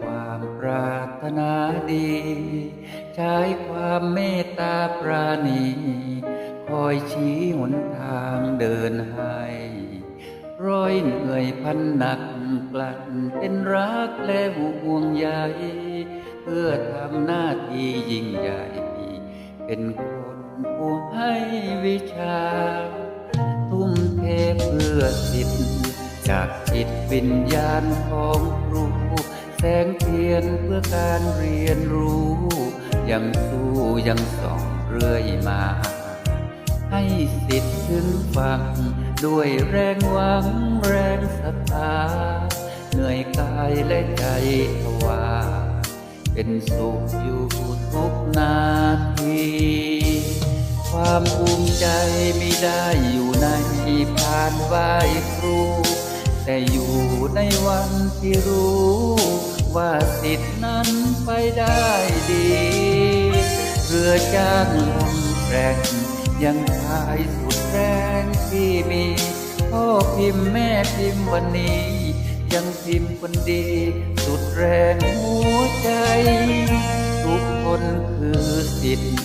ความปรารถนาดี ใช้ความเมตตาปราณี คอยชี้หนทางเดินให้ร้อยเหนื่อยพันหนักกลัดเป็นรักและห่วงใยเพื่อทำหน้าที่ยิ่งใหญ่ เป็นคนผู้ให้วิชา ทุ่มเทเพื่อสิทธิ์จากจิตวิญญาณของครู แสงเทียนเพื่อการเรียนรู้ ยังสู้ยังส่องเรื่อยมา ให้สิทธิ์ถึงฟังด้วยแรงหวังแรงศรัทธาเหนื่อยกายและใจทว่าเป็นสุขอยู่ทุกนาที ความภูมิใจไม่ได้อยู่ในพานไหวครู แต่อยู่ในวันที่รู้ ว่าสิทธินั้นไปได้ดี เรือจ้างลมแรงยังพายสุดแรงที่มีพ่อพิมพ์แม่พิมพ์วันนี้ ยังพิมพ์คนดี สุดแรงหัวใจ ทุกคนคือสิทธิ์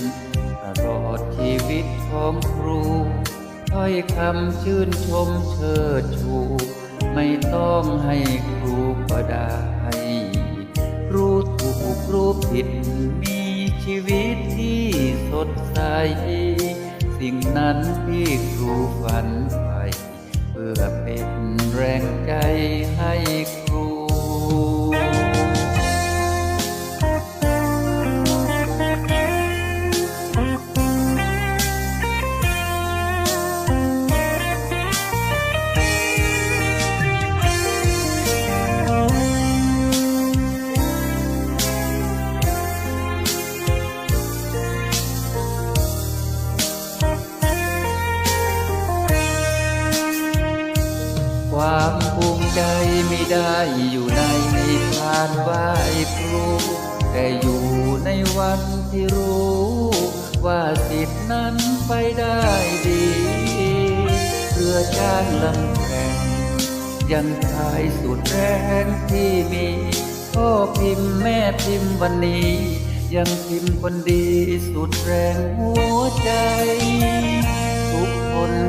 ตลอดชีวิตของครูถ้อยคำชื่นชมเชิดชู ไม่ต้องให้ครูก็ได้ รู้ผิดมีชีวิตที่สดใส สิ่งนั้นที่ครูฝันใฝ่เพื่อเป็นแรงใจให้ ใจไม่ได้อยู่ในพานไหว้ครูแต่อยู่ในวันที่รู้ ว่าสิทธินั้นไปได้ดีเรือจ้างลำแข่งยังทายสุดแรงที่มีพ่อพิมพ์แม่พิมพ์วันนี้ ยังพิมพ์คนดีสุดแรงหัวใจ ทุกคน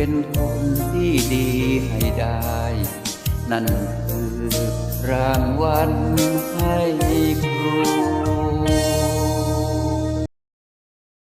เป็นคนที่ดีให้ได้ นั่นคือรางวัลให้ครู